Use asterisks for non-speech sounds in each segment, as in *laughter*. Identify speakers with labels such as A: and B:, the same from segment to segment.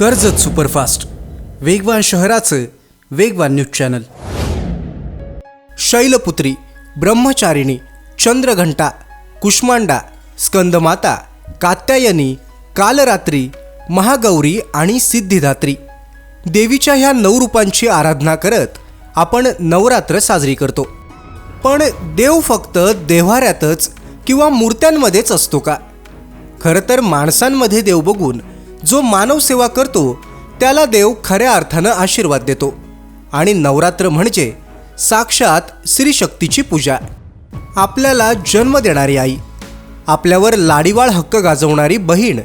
A: Karjat superfast. वेगवान शहराचं वेगवान न्यूज चॅनल. शैलपुत्री ब्रह्मचारिणी चंद्रघंटा कुष्मांडा स्कंदमाता कात्यायनी कालरात्री महागौरी आणि सिद्धिदात्री. देवीच्या ह्या नऊ रूपांची आराधना करत आपण नवरात्र साजरी करतो. पण देव फक्त देव्हाऱ्यातच किंवा मूर्त्यांमध्येच असतो का? खरं तर माणसांमध्ये देव बघून जो मानव सेवा करतो त्याला देव खऱ्या अर्थानं आशीर्वाद देतो. आणि नवरात्र म्हणजे साक्षात स्त्रीशक्तीची पूजा. आपल्याला जन्म देणारी आई आपल्यावर लाडीवाळ हक्क गाजवणारी बहीण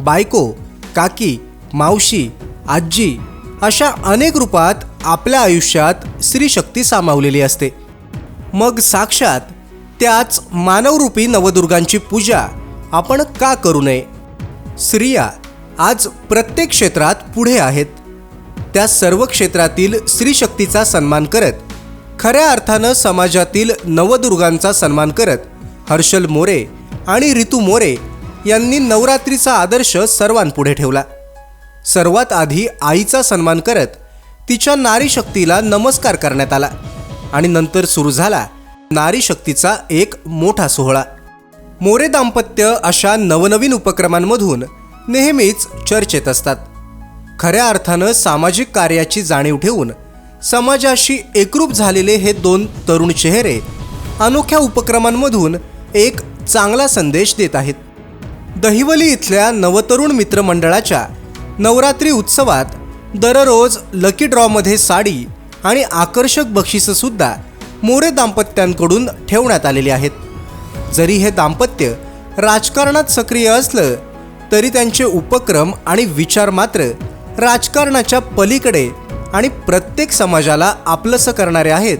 A: बायको काकी मावशी आजी अशा अनेक रूपात आपल्या आयुष्यात स्त्रीशक्ती सामावलेली असते. मग साक्षात त्याच मानवरूपी नवदुर्गांची पूजा आपण का करू नये? स्त्रिया आज प्रत्येक क्षेत्रात पुढे आहेत. त्या सर्व क्षेत्रातील स्त्रीशक्तीचा सन्मान करत खऱ्या अर्थानं समाजातील नवदुर्गांचा सन्मान करत हर्षल मोरे आणि रितू मोरे यांनी नवरात्रीचा आदर्श सर्वांपुढे ठेवला. सर्वात आधी आईचा सन्मान करत तिच्या नारी शक्तीला नमस्कार करण्यात आला आणि नंतर सुरू झाला नारी शक्तीचा एक मोठा सोहळा. मोरे दाम्पत्य अशा नवनवीन उपक्रमांमधून नेहमीच चर्चेत असतात. खऱ्या अर्थानं सामाजिक कार्याची जाणीव ठेवून समाजाशी एकरूप झालेले हे दोन तरुण चेहरे अनोख्या उपक्रमांमधून एक चांगला संदेश देत आहेत. दहिवली इथल्या नवतरुण मित्रमंडळाच्या नवरात्री उत्सवात दररोज लकी ड्रॉमध्ये साडी आणि आकर्षक बक्षिसंसुद्धा मोरे दाम्पत्यांकडून ठेवण्यात आलेली आहेत. जरी हे दाम्पत्य राजकारणात सक्रिय असलं तरी त्यांचे उपक्रम आणि विचार मात्र राजकारणाच्या पलीकडे आणि प्रत्येक समाजाला आपलंसं करणारे आहेत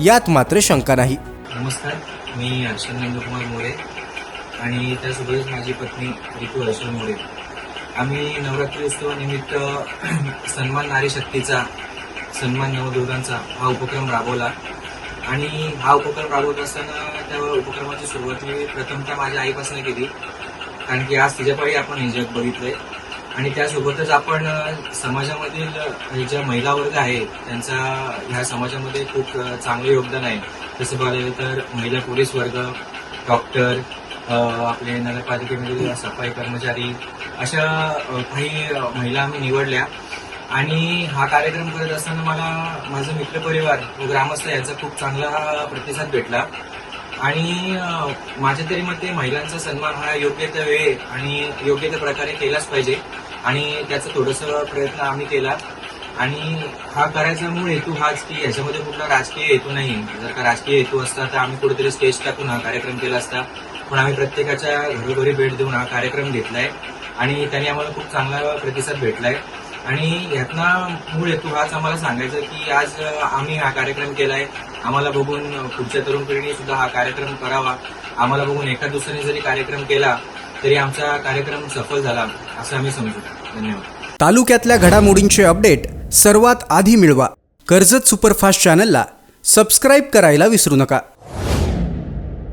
A: यात मात्र शंका नाही.
B: नमस्कार मी हर्षल नंदकुमार मोरे आणि त्यासोबतच माझी पत्नी रितू हर्षल मोरे. आम्ही नवरात्री उत्सवानिमित्त *clears throat* सन्मान नारी शक्तीचा सन्मान नवदुर्गांचा हा उपक्रम राबवला. आणि हा उपक्रम राबवत असताना त्या उपक्रमाची सुरुवात मी प्रथमतः माझ्या आईपासून केली. कारण की आज तिच्यापायी आपण हे जग बघितलंय आणि त्यासोबतच आपण समाजामधील ज्या महिला वर्ग आहे त्यांचा ह्या समाजामध्ये खूप चांगलं योगदान आहे. तसं पाहिलं तर महिला पोलीस वर्ग डॉक्टर आपले नगरपालिकेमधील सफाई कर्मचारी अशा काही महिला आम्ही निवडल्या. आणि हा कार्यक्रम करत असताना मला माझा मित्रपरिवार व ग्रामस्थ यांचा खूप चांगला प्रतिसाद भेटला. आणि माझ्या तरी मते महिलांचा सन्मान हा योग्य त्या वेळे आणि योग्य त्या प्रकारे केलाच पाहिजे. आणि त्याचा थोडंसं प्रयत्न आम्ही केला. आणि हा करायचा मूळ हेतू हाच की ह्याच्यामध्ये कुठला राजकीय हेतू नाही. जर का राजकीय हेतू असता तर आम्ही कुठेतरी स्टेज टाकून हा कार्यक्रम केला असता. पण आम्ही प्रत्येकाच्या घरोघरी भेट देऊन हा कार्यक्रम घेतलाय. आणि त्यांनी आम्हाला खूप चांगला प्रतिसाद भेटलाय. आणि यातना मूळ हेतू हाच आम्हाला सांगायचं की आज आम्ही हा कार्यक्रम केलाय. आम्हाला बघून पुढच्या तरुण पिढीने सुद्धा हा कार्यक्रम करावा. आम्हाला बघून एका दुसऱ्याने जरी कार्यक्रम केला तरी आमचा कार्यक्रम सफल झाला असं आम्ही समजू. धन्यवाद.
A: तालुक्यातल्या घडामोडींचे अपडेट सर्वात आधी मिळवा. कर्जत सुपरफास्ट चॅनलला सबस्क्राईब करायला विसरू नका.